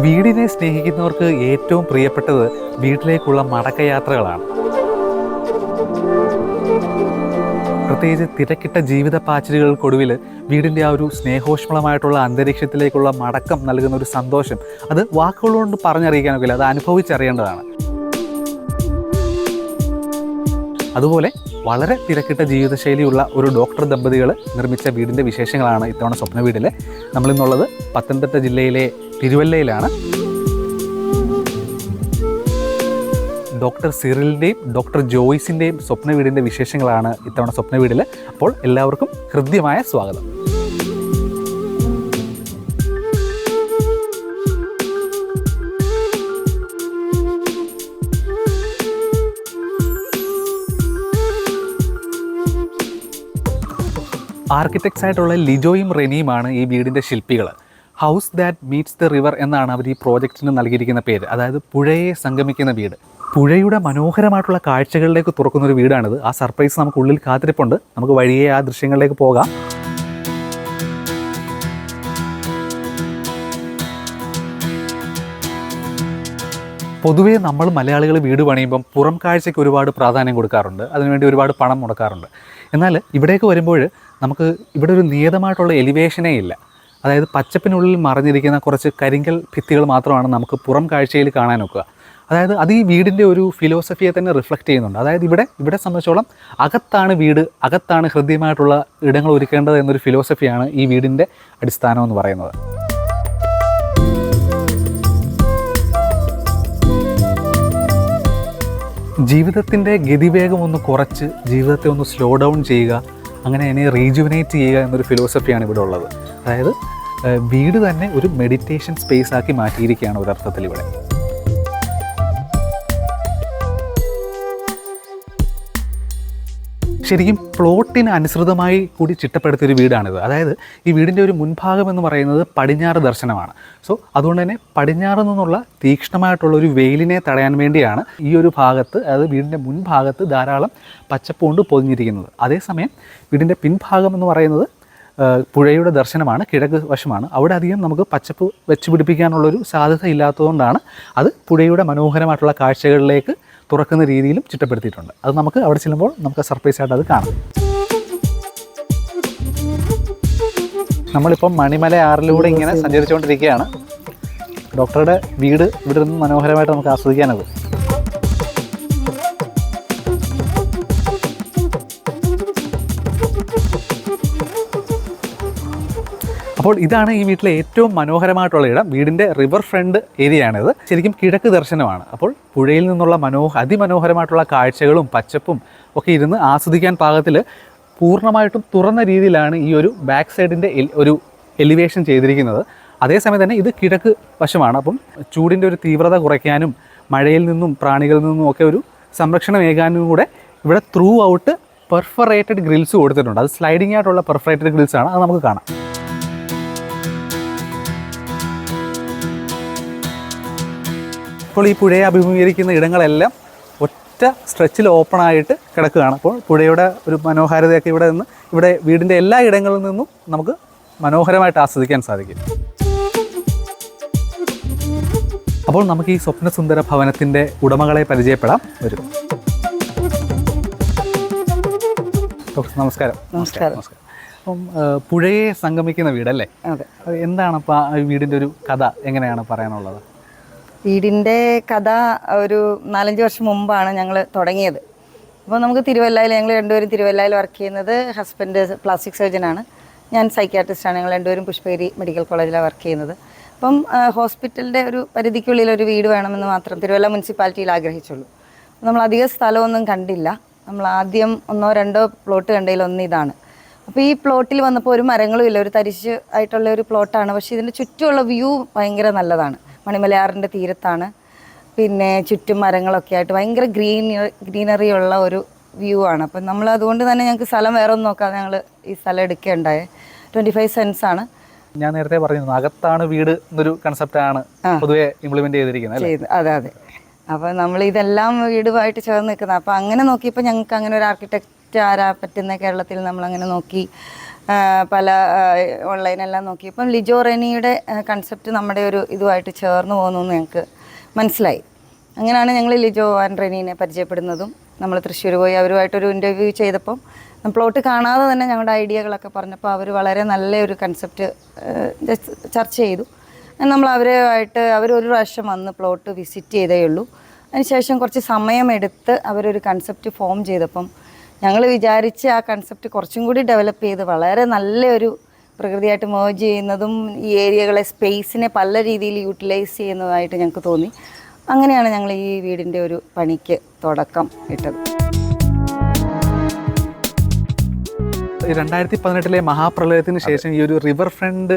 വീടിനെ സ്നേഹിക്കുന്നവർക്ക് ഏറ്റവും പ്രിയപ്പെട്ടത് വീട്ടിലേക്കുള്ള മടക്കയാത്രകളാണ്. പ്രത്യേകിച്ച് തിരക്കിട്ട ജീവിത പാച്ചിലുകൾക്കൊടുവിൽ വീടിന്റെ ആ ഒരു സ്നേഹോഷ്മളമായിട്ടുള്ള അന്തരീക്ഷത്തിലേക്കുള്ള മടക്കം നൽകുന്ന ഒരു സന്തോഷം. അത് വാക്കുകളുകൊണ്ട് പറഞ്ഞറിയിക്കാനൊക്കില്ല അത് അനുഭവിച്ചറിയേണ്ടതാണ്. അതുപോലെ വളരെ തിരക്കിട്ട ജീവിതശൈലിയുള്ള ഒരു ഡോക്ടർ ദമ്പതികൾ നിർമ്മിച്ച വീടിന്റെ വിശേഷങ്ങളാണ് ഇത്തവണ സ്വപ്ന വീടിൽ നമ്മളിന്നുള്ളത് പത്തനംതിട്ട ജില്ലയിലെ തിരുവല്ലയിലാണ്. ഡോക്ടർ സിറിലിന്റെയും ഡോക്ടർ ജോയ്സിന്റെയും സ്വപ്ന വീടിന്റെ വിശേഷങ്ങളാണ് ഇത്തവണ സ്വപ്ന വീടിൽ അപ്പോൾ എല്ലാവർക്കും ഹൃദ്യമായ സ്വാഗതം. ആർക്കിടെക്ട്സ് ആയിട്ടുള്ള ലിജോയും റെനിയുമാണ് ഈ വീടിന്റെ ശില്പികൾ house that meets the river എന്നാണ് അവർ ഈ പ്രോജക്റ്റിന് നൽകിയിരിക്കുന്ന പേര്. അതായത് പുഴയെ സംഗമിക്കുന്ന വീട്. പുഴയുടെ മനോഹരമായിട്ടുള്ള കാഴ്ചകളിലേക്ക് തുറക്കുന്ന ഒരു വീടാണിത്. ആ സർപ്രൈസ് നമുക്ക് ഉള്ളിൽ കാത്തിരിപ്പുണ്ട്. നമുക്ക് വഴിയെ ആ ദൃശ്യങ്ങളിലേക്ക് പോകാം. പൊതുവേ നമ്മൾ മലയാളികൾ വീട് പണിയുമ്പം പുറം കാഴ്ചയ്ക്ക് ഒരുപാട് പ്രാധാന്യം കൊടുക്കാറുണ്ട്. അതിനുവേണ്ടി ഒരുപാട് പണം മുടക്കാറുണ്ട്. എന്നാൽ ഇവിടേക്ക് വരുമ്പോൾ നമുക്ക് ഇവിടെ ഒരു നിയതമായിട്ടുള്ള എലിവേഷനേ ഇല്ല. അതായത് പച്ചപ്പിനുള്ളിൽ മറഞ്ഞിരിക്കുന്ന കുറച്ച് കരിങ്കൽ ഭിത്തികൾ മാത്രമാണ് നമുക്ക് പുറം കാഴ്ചയിൽ കാണാൻ നോക്കുക അതായത് അത് ഈ വീടിന്റെ ഒരു ഫിലോസഫിയെ തന്നെ റിഫ്ലക്റ്റ് ചെയ്യുന്നുണ്ട്. അതായത് ഇവിടെ ഇവിടെ സംബന്ധിച്ചോളം അകത്താണ് വീട് അകത്താണ് ഹൃദ്യമായിട്ടുള്ള ഇടങ്ങൾ ഒരുക്കേണ്ടത് എന്നൊരു ഫിലോസഫിയാണ് ഈ വീടിന്റെ അടിസ്ഥാനം എന്ന് പറയുന്നത്. ജീവിതത്തിന്റെ ഗതിവേഗം ഒന്ന് കുറച്ച് ജീവിതത്തെ ഒന്ന് സ്ലോ ഡൗൺ ചെയ്യുക അങ്ങനെ അതിനെ റീജുവിനേറ്റ് ചെയ്യുക എന്നൊരു ഫിലോസഫിയാണ് ഇവിടെ ഉള്ളത്. അതായത് വീട് തന്നെ ഒരു മെഡിറ്റേഷൻ സ്പേസ് ആക്കി മാറ്റിയിരിക്കുകയാണ് ഒരർത്ഥത്തിൽ ഇവിടെ. ശരിക്കും പ്ലോട്ടിന് അനുസൃതമായി കൂടി ചിട്ടപ്പെടുത്തിയൊരു വീടാണിത്. അതായത് ഈ വീടിന്റെ ഒരു മുൻഭാഗം എന്ന് പറയുന്നത് പടിഞ്ഞാറ് ദർശനമാണ്. സോ അതുകൊണ്ട് തന്നെ പടിഞ്ഞാറ് നിന്നുള്ള തീക്ഷ്ണമായിട്ടുള്ള ഒരു വെയിലിനെ തടയാൻ വേണ്ടിയാണ് ഈ ഒരു ഭാഗത്ത് അതായത് വീടിന്റെ മുൻഭാഗത്ത് ധാരാളം പച്ചപ്പ് കൊണ്ട് പൊതിഞ്ഞിരിക്കുന്നത്. അതേസമയം വീടിന്റെ പിൻഭാഗം എന്ന് പറയുന്നത് പുഴയുടെ ദർശനമാണ് കിഴക്ക് വശമാണ്. അവിടെ അധികം നമുക്ക് പച്ചപ്പ് വെച്ച് പിടിപ്പിക്കാനുള്ളൊരു സാധ്യത ഇല്ലാത്തതുകൊണ്ടാണ് അത് പുഴയുടെ മനോഹരമായിട്ടുള്ള കാഴ്ചകളിലേക്ക് തുറക്കുന്ന രീതിയിലും ചിട്ടപ്പെടുത്തിയിട്ടുണ്ട്. അത് നമുക്ക് അവിടെ ചെല്ലുമ്പോൾ നമുക്ക് സർപ്രൈസ് ആയിട്ട് അത് കാണാം. നമ്മളിപ്പം മണിമല ആറിലൂടെ ഇങ്ങനെ സഞ്ചരിച്ചുകൊണ്ടിരിക്കുകയാണ്. ഡോക്ടറുടെ വീട് ഇവിടെ നിന്ന് മനോഹരമായിട്ട് നമുക്ക് ആസ്വദിക്കാനാകും അപ്പോൾ ഇതാണ് ഈ വീട്ടിലെ ഏറ്റവും മനോഹരമായിട്ടുള്ള ഇടം. വീടിന്റെ റിവർ ഫ്രണ്ട് ഏരിയയാണിത് ശരിക്കും കിഴക്ക് ദർശനമാണ്. അപ്പോൾ പുഴയിൽ നിന്നുള്ള മനോഹ അതിമനോഹരമായിട്ടുള്ള കാഴ്ചകളും പച്ചപ്പും ഒക്കെ ഇരുന്ന് ആസ്വദിക്കാൻ പാകത്തിൽ പൂർണമായിട്ടും തുറന്ന രീതിയിലാണ് ഈ ഒരു ബാക്ക് സൈഡിന്റെ ഒരു എലിവേഷൻ ചെയ്തിരിക്കുന്നത്. അതേസമയം തന്നെ ഇത് കിഴക്ക് വശമാണ്. അപ്പം ചൂടിന്റെ ഒരു തീവ്രത കുറയ്ക്കാനും മഴയിൽ നിന്നും പ്രാണികളിൽ നിന്നും ഒക്കെ ഒരു സംരക്ഷണം ഏകാനും കൂടെ ഇവിടെ ത്രൂ ഔട്ട് പെർഫറേറ്റഡ് ഗ്രിൽസ് കൊടുത്തിട്ടുണ്ട്. അത് സ്ലൈഡിംഗ് ആയിട്ടുള്ള പെർഫറേറ്റഡ് ഗ്രിൽസ് ആണ്. അത് നമുക്ക് കാണാം. ഇപ്പോൾ ഈ പുഴയെ അഭിമുഖീകരിക്കുന്ന ഇടങ്ങളെല്ലാം ഒറ്റ സ്ട്രെച്ചിൽ ഓപ്പൺ ആയിട്ട് കിടക്കുകയാണ്. അപ്പോൾ പുഴയുടെ ഒരു മനോഹാരിതയൊക്കെ ഇവിടെ നിന്ന് ഇവിടെ വീടിന്റെ എല്ലാ ഇടങ്ങളിൽ നിന്നും നമുക്ക് മനോഹരമായിട്ട് ആസ്വദിക്കാൻ സാധിക്കും. അപ്പോൾ നമുക്ക് ഈ സ്വപ്നസുന്ദര ഭവനത്തിന്റെ ഉടമകളെ പരിചയപ്പെടാം. വരും. ഡോക്ടർ നമസ്കാരം. നമസ്കാരം. നമസ്കാരം. അപ്പം പുഴയെ സംഗമിക്കുന്ന വീടല്ലേ? അത്. എന്താണ് അപ്പോൾ ആ വീടിന്റെ ഒരു കഥ? എങ്ങനെയാണ് പറയാനുള്ളത്? വീടിന്റെ കഥ ഒരു നാലഞ്ച് വർഷം മുമ്പാണ് ഞങ്ങൾ തുടങ്ങിയത്. അപ്പോൾ നമുക്ക് തിരുവല്ലയിൽ ഞങ്ങൾ രണ്ടുപേരും തിരുവല്ലയിൽ വർക്ക് ചെയ്യുന്നത് ഹസ്ബൻഡ് പ്ലാസ്റ്റിക് സർജനാണ് ഞാൻ സൈക്യാട്രിസ്റ്റാണ് ഞങ്ങൾ രണ്ടുപേരും പുഷ്പഗിരി മെഡിക്കൽ കോളേജിലാണ് വർക്ക് ചെയ്യുന്നത്. അപ്പം ഹോസ്പിറ്റലിന്റെ ഒരു പരിധിക്കുള്ളിൽ ഒരു വീട് വേണമെന്ന് മാത്രം തിരുവല്ല മുനിസിപ്പാലിറ്റിയിൽ ആഗ്രഹിച്ചുള്ളൂ. നമ്മൾ അധികം സ്ഥലമൊന്നും കണ്ടില്ല. നമ്മൾ ആദ്യം ഒന്നോ രണ്ടോ പ്ലോട്ട് കണ്ടതിൽ ഒന്ന് ഇതാണ്. അപ്പോൾ ഈ പ്ലോട്ടിൽ വന്നപ്പോൾ ഒരു മരങ്ങളും ഇല്ല ഒരു തരിശ് ആയിട്ടുള്ള ഒരു പ്ലോട്ടാണ്. പക്ഷെ ഇതിന്റെ ചുറ്റുമുള്ള വ്യൂ ഭയങ്കര നല്ലതാണ്. മണിമലയാറിന്റെ തീരത്താണ്. പിന്നെ ചുറ്റും മരങ്ങളൊക്കെ ആയിട്ട് ഭയങ്കര ഗ്രീൻ ഗ്രീനറി ഉള്ള ഒരു വ്യൂ ആണ്. അപ്പം നമ്മൾ അതുകൊണ്ട് തന്നെ ഞങ്ങൾക്ക് സ്ഥലം വേറെ ഒന്നും നോക്കാതെ ഞങ്ങൾ ഈ സ്ഥലം എടുക്കുകയുണ്ടായേ ട്വന്റി ഫൈവ് സെൻസ് ആണ്. ഞാൻ നേരത്തെ പറഞ്ഞിരുന്നു അകത്താണ് വീട് എന്നൊരു കൺസെപ്റ്റാണ് പൊതുവെ ഇംപ്ലിമെന്റ് ചെയ്തിരിക്കുന്നത് അതെ അതെ. അപ്പോൾ നമ്മൾ ഇതെല്ലാം വീടുമായിട്ട് ചേർന്ന് നിൽക്കുന്നത് അപ്പോൾ അങ്ങനെ നോക്കിയപ്പോൾ ഞങ്ങൾക്ക് അങ്ങനെ ഒരു ആർക്കിടെക്റ്റ് ആരാ പറ്റുന്ന കേരളത്തിൽ നമ്മൾ അങ്ങനെ നോക്കി പല ഓൺലൈനെല്ലാം നോക്കി. ഇപ്പം ലിജോ റെനിയുടെ കൺസെപ്റ്റ് നമ്മുടെ ഒരു ഇതുമായിട്ട് ചേർന്ന് പോകുന്നു എന്ന് ഞങ്ങൾക്ക് മനസ്സിലായി. അങ്ങനെയാണ് ഞങ്ങൾ ലിജോ ആൻഡ് റെനീനെ പരിചയപ്പെടുന്നതും. നമ്മൾ തൃശ്ശൂർ പോയി അവരുമായിട്ടൊരു ഇന്റർവ്യൂ ചെയ്തപ്പം പ്ലോട്ട് കാണാതെ തന്നെ ഞങ്ങളുടെ ഐഡിയകളൊക്കെ പറഞ്ഞപ്പോൾ അവർ വളരെ നല്ലൊരു കൺസെപ്റ്റ് ചർച്ച ചെയ്തു. നമ്മൾ അവരുമായിട്ട് അവർ ഒരു പ്രാവശ്യം വന്ന് പ്ലോട്ട് വിസിറ്റ് ചെയ്തേ ഉള്ളൂ. അതിനുശേഷം കുറച്ച് സമയമെടുത്ത് അവരൊരു കൺസെപ്റ്റ് ഫോം ചെയ്തപ്പം ഞങ്ങൾ വിചാരിച്ച് ആ കൺസെപ്റ്റ് കുറച്ചും കൂടി ഡെവലപ്പ് ചെയ്ത് വളരെ നല്ലൊരു പ്രകൃതിയായിട്ട് മേജ് ചെയ്യുന്നതും ഈ ഏരിയകളെ സ്പേസിനെ പല രീതിയിൽ യൂട്ടിലൈസ് ചെയ്യുന്നതായിട്ട് ഞങ്ങൾക്ക് തോന്നി. അങ്ങനെയാണ് ഞങ്ങൾ ഈ വീടിന്റെ ഒരു പണിക്ക് തുടക്കം ഇട്ടത്. രണ്ടായിരത്തി പതിനെട്ടിലെ മഹാപ്രളയത്തിന് ശേഷം ഈ ഒരു റിവർ ഫ്രണ്ട്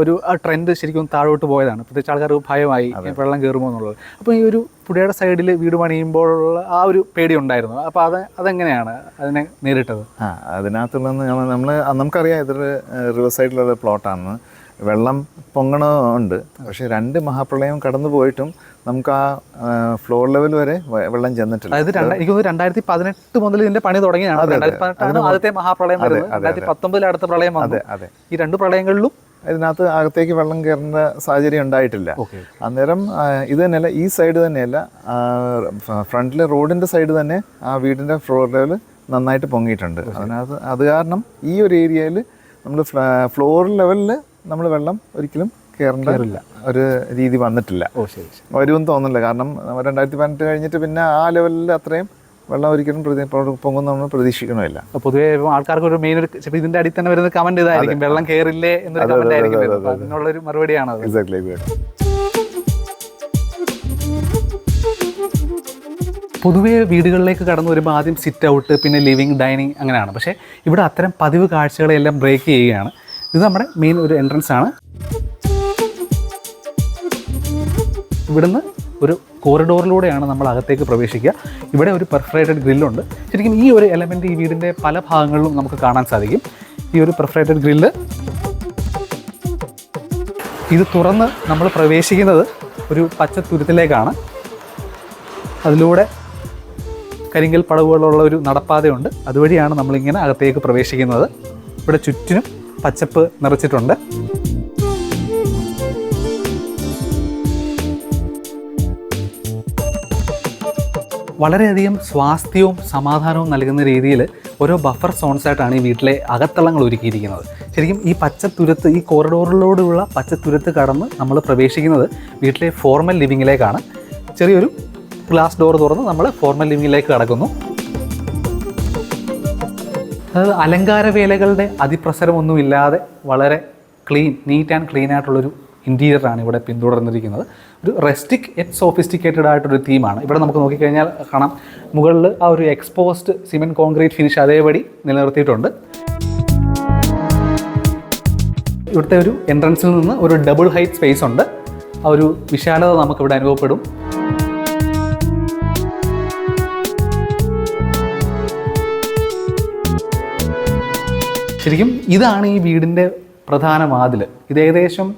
ഒരു ആ ട്രെൻഡ് ശരിക്കും താഴോട്ട് പോയതാണ്. പ്രത്യേകിച്ച് ആൾക്കാർ ഭയമായി വെള്ളം കയറുമോ എന്നുള്ളത്. അപ്പോൾ ഈ ഒരു പുഴയുടെ സൈഡിൽ വീട് പണിയുമ്പോഴുള്ള ആ ഒരു പേടി ഉണ്ടായിരുന്നു. അപ്പോൾ അത് അതെങ്ങനെയാണ് അതിനെ നേരിട്ടത്? ആ അതിനകത്തുള്ളതെന്ന് നമ്മൾ നമ്മൾ നമുക്കറിയാം ഇതൊരു റിവർ സൈഡിലുള്ള പ്ലോട്ടാണെന്ന് വെള്ളം പൊങ്ങണമുണ്ട് പക്ഷേ രണ്ട് മഹാപ്രളയം കടന്നു പോയിട്ടും നമുക്ക് ആ ഫ്ലോർ ലെവൽ വരെ വെള്ളം ചെന്നിട്ടില്ല. അതായത് എനിക്ക് തോന്നുന്നു രണ്ടായിരത്തി പതിനെട്ട് മുതൽ ഇതിന്റെ പണി തുടങ്ങിയാണ്. ആദ്യത്തെ മഹാപ്രളയം രണ്ടായിരത്തി പത്തൊമ്പതിൽ അടുത്ത പ്രളയം വന്നു. അതെ ഈ രണ്ട് പ്രളയങ്ങളിലും ഇതിനകത്ത് അകത്തേക്ക് വെള്ളം കയറുന്ന സാഹചര്യം ഉണ്ടായിട്ടില്ല. അന്നേരം ഇത് തന്നെയല്ല ഈ സൈഡ് തന്നെയല്ല ഫ്രണ്ടിലെ റോഡിന്റെ സൈഡ് തന്നെ ആ വീടിന്റെ ഫ്ലോർ ലെവൽ നന്നായിട്ട് പൊങ്ങിയിട്ടുണ്ട്. അതിനകത്ത് അത് കാരണം ഈ ഒരു ഏരിയയിൽ നമ്മൾ ഫ്ലോർ ലെവലിൽ നമ്മൾ വെള്ളം ഒരിക്കലും കയറേണ്ട ഒരു രീതി വന്നിട്ടില്ല. ഓ ശരി വരുമെന്ന് തോന്നുന്നില്ല. കാരണം രണ്ടായിരത്തി പതിനെട്ട് കഴിഞ്ഞിട്ട് പിന്നെ ആ ലെവലിൽ അത്രയും വെള്ളം ഒരിക്കലും പൊങ്ങുന്ന പൊങ്ങും നമ്മൾ പ്രതീക്ഷിക്കണമില്ല. പൊതുവേ ആൾക്കാർക്ക് ഒരു മെയിൻ ഒരു ഇതിന്റെ അടിയിൽ തന്നെ വരുന്ന കമന്റ് ഇതായിരിക്കും. വെള്ളം കയറില്ലേ എന്നൊരു കമന്റ് ആയിരിക്കും അതിനുള്ളൊരു മറുപടിയാണ് എക്സാക്ട്ലി പൊതുവേ വീടുകളിലേക്ക് കടന്നു വരുമ്പോൾ ആദ്യം സിറ്റ് ഔട്ട് പിന്നെ ലിവിങ് ഡൈനിങ് അങ്ങനെയാണ്. പക്ഷേ ഇവിടെ അത്തരം പതിവ് കാഴ്ചകളെല്ലാം ബ്രേക്ക് ചെയ്യുകയാണ്. ഇത് നമ്മുടെ മെയിൻ ഒരു എൻട്രൻസ് ആണ്. ഇവിടുന്ന് ഒരു കോറിഡോറിലൂടെയാണ് നമ്മൾ അകത്തേക്ക് പ്രവേശിക്കുക. ഇവിടെ ഒരു പെർഫറേറ്റഡ് ഗ്രില്ലുണ്ട് ശരിക്കും ഈ ഒരു എലമെന്റ് ഈ വീടിന്റെ പല ഭാഗങ്ങളിലും നമുക്ക് കാണാൻ സാധിക്കും. ഈ ഒരു പെർഫറേറ്റഡ് ഗ്രില്ല് ഇത് തുറന്ന് നമ്മൾ പ്രവേശിക്കുന്നത് ഒരു പച്ച തുരുത്തിലേക്കാണ്. അതിലൂടെ കരിങ്കൽ പടവുകളുള്ള ഒരു നടപ്പാതയുണ്ട്. അതുവഴിയാണ് നമ്മളിങ്ങനെ അകത്തേക്ക് പ്രവേശിക്കുന്നത്. ഇവിടെ ചുറ്റിനും പച്ചപ്പ് നിറച്ചിട്ടുണ്ട്. വളരെയധികം സ്വാസ്ഥ്യവും സമാധാനവും നൽകുന്ന രീതിയിൽ ഓരോ ബഫർ സോൺസായിട്ടാണ് ഈ വീട്ടിലെ അകത്തളങ്ങൾ ഒരുക്കിയിരിക്കുന്നത്. ശരിക്കും ഈ പച്ചത്തുരുത്ത് ഈ കോറിഡോറിലൂടെയുള്ള പച്ചത്തുരുത്ത് കടന്ന് നമ്മൾ പ്രവേശിക്കുന്നത് വീട്ടിലെ ഫോർമൽ ലിവിങ്ങിലേക്കാണ് ചെറിയൊരു ഗ്ലാസ് ഡോർ തുറന്ന് നമ്മൾ ഫോർമൽ ലിവിങ്ങിലേക്ക് കടക്കുന്നു. അതായത് അലങ്കാര വേലകളുടെ അതിപ്രസരമൊന്നുമില്ലാതെ വളരെ ക്ലീൻ നീറ്റ് ആൻഡ് ക്ലീൻ ആയിട്ടുള്ളൊരു ഇന്റീരിയറാണ് ഇവിടെ പിന്തുടർന്നിരിക്കുന്നത്. ഒരു റെസ്റ്റിക് എറ്റ് സോഫിസ്റ്റിക്കേറ്റഡ് ആയിട്ടൊരു തീമാണ് ഇവിടെ നമുക്ക് നോക്കിക്കഴിഞ്ഞാൽ കാണാം. മുകളിൽ ആ ഒരു എക്സ്പോസ്ഡ് സിമെന്റ് കോൺക്രീറ്റ് ഫിനിഷ് അതേപടി നിലനിർത്തിയിട്ടുണ്ട്. ഇവിടുത്തെ ഒരു എൻട്രൻസിൽ നിന്ന് ഒരു ഡബിൾ ഹൈറ്റ് സ്പേസ് ഉണ്ട്. ആ ഒരു വിശാലത നമുക്കിവിടെ അനുഭവപ്പെടും. ശരിക്കും ഇതാണ് ഈ വീടിന്റെ പ്രധാന വാതിൽ. ഇത് ഏകദേശം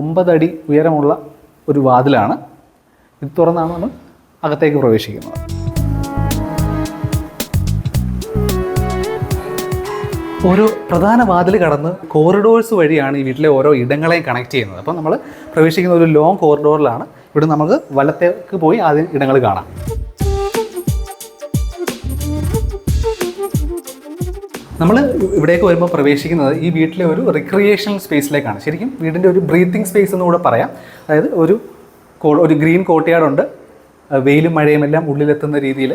ഒമ്പതടി ഉയരമുള്ള ഒരു വാതിലാണ്. ഇത് തുറന്നാണ് നമ്മൾ അകത്തേക്ക് പ്രവേശിക്കുന്നത്. ഓരോ പ്രധാന വാതിൽ കടന്ന് കോറിഡോഴ്സ് വഴിയാണ് ഈ വീട്ടിലെ ഓരോ ഇടങ്ങളെയും കണക്ട് ചെയ്യുന്നത്. അപ്പോൾ നമ്മൾ പ്രവേശിക്കുന്ന ഒരു ലോങ് കോറിഡോറിലാണ് ഇവിടെ നമുക്ക് വലത്തേക്ക് പോയി ആദ്യം ഇടങ്ങൾ കാണാം. നമ്മൾ ഇവിടേക്ക് വരുമ്പോൾ പ്രവേശിക്കുന്നത് ഈ വീട്ടിലെ ഒരു റിക്രിയേഷണൽ സ്പേസിലേക്കാണ് ശരിക്കും വീടിന്റെ ഒരു ബ്രീത്തിങ് സ്പേസ് എന്ന് കൂടെ പറയാം. അതായത് ഒരു ഒരു ഗ്രീൻ കോട്ടയാടുണ്ട് വെയിലും മഴയും എല്ലാം ഉള്ളിലെത്തുന്ന രീതിയിൽ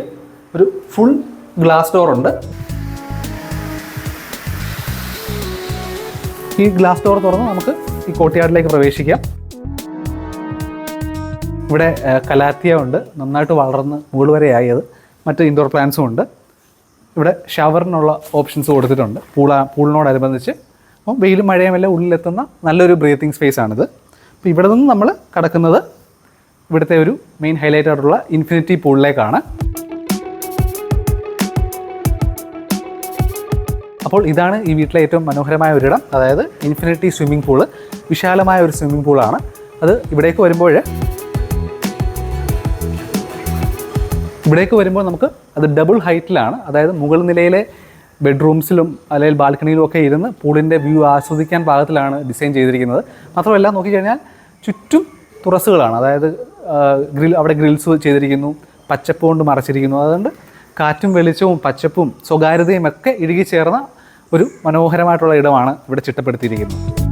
ഒരു ഫുൾ ഗ്ലാസ് ഡോറുണ്ട് ഈ ഗ്ലാസ് ഡോർ തുറന്ന് നമുക്ക് ഈ കോട്ടയാടിലേക്ക് പ്രവേശിക്കാം. ഇവിടെ കലാത്തിയ ഉണ്ട്. നന്നായിട്ട് വളർന്ന് മുകൾ വരെ ആയത് മറ്റ് ഇൻഡോർ പ്ലാന്റ്സും ഉണ്ട്. ഇവിടെ ഷവറിനുള്ള ഓപ്ഷൻസ് കൊടുത്തിട്ടുണ്ട്. പൂള പൂളിനോടനുബന്ധിച്ച്. അപ്പോൾ വെയിലും മഴയും എല്ലാം ഉള്ളിലെത്തുന്ന നല്ലൊരു ബ്രീത്തിങ് സ്പേസ് ആണിത്. അപ്പോൾ ഇവിടെ നിന്ന് നമ്മൾ കടക്കുന്നത് ഇവിടുത്തെ ഒരു മെയിൻ ഹൈലൈറ്റ് ആയിട്ടുള്ള ഇൻഫിനിറ്റി പൂളിലേക്കാണ്. അപ്പോൾ ഇതാണ് ഈ വീട്ടിലെ ഏറ്റവും മനോഹരമായ ഒരിടം. അതായത് ഇൻഫിനിറ്റി സ്വിമ്മിംഗ് പൂൾ വിശാലമായ ഒരു സ്വിമ്മിംഗ് പൂളാണ് അത് ഇവിടേക്ക് വരുമ്പോൾ ഇവിടേക്ക് വരുമ്പോൾ നമുക്ക് അത് ഡബിൾ ഹൈറ്റിലാണ് അതായത് മുകൾ നിലയിലെ ബെഡ്റൂംസിലും അല്ലെങ്കിൽ ബാൽക്കണിയിലും ഒക്കെ ഇരുന്ന് പൂളിന്റെ വ്യൂ ആസ്വദിക്കാൻ പാകത്തിലാണ് ഡിസൈൻ ചെയ്തിരിക്കുന്നത്. മാത്രമല്ല നോക്കിക്കഴിഞ്ഞാൽ ചുറ്റും തുറസ്സുകളാണ്. അതായത് ഗ്രിൽ അവിടെ ഗ്രിൽസ് ചെയ്തിരിക്കുന്നു പച്ചപ്പ് കൊണ്ട് മറച്ചിരിക്കുന്നു. അതുകൊണ്ട് കാറ്റും വെളിച്ചവും പച്ചപ്പും സ്വകാര്യതയും ഒക്കെ ഇഴുകി ചേർന്ന ഒരു മനോഹരമായിട്ടുള്ള ഇടമാണ് ഇവിടെ ചിട്ടപ്പെടുത്തിയിരിക്കുന്നത്.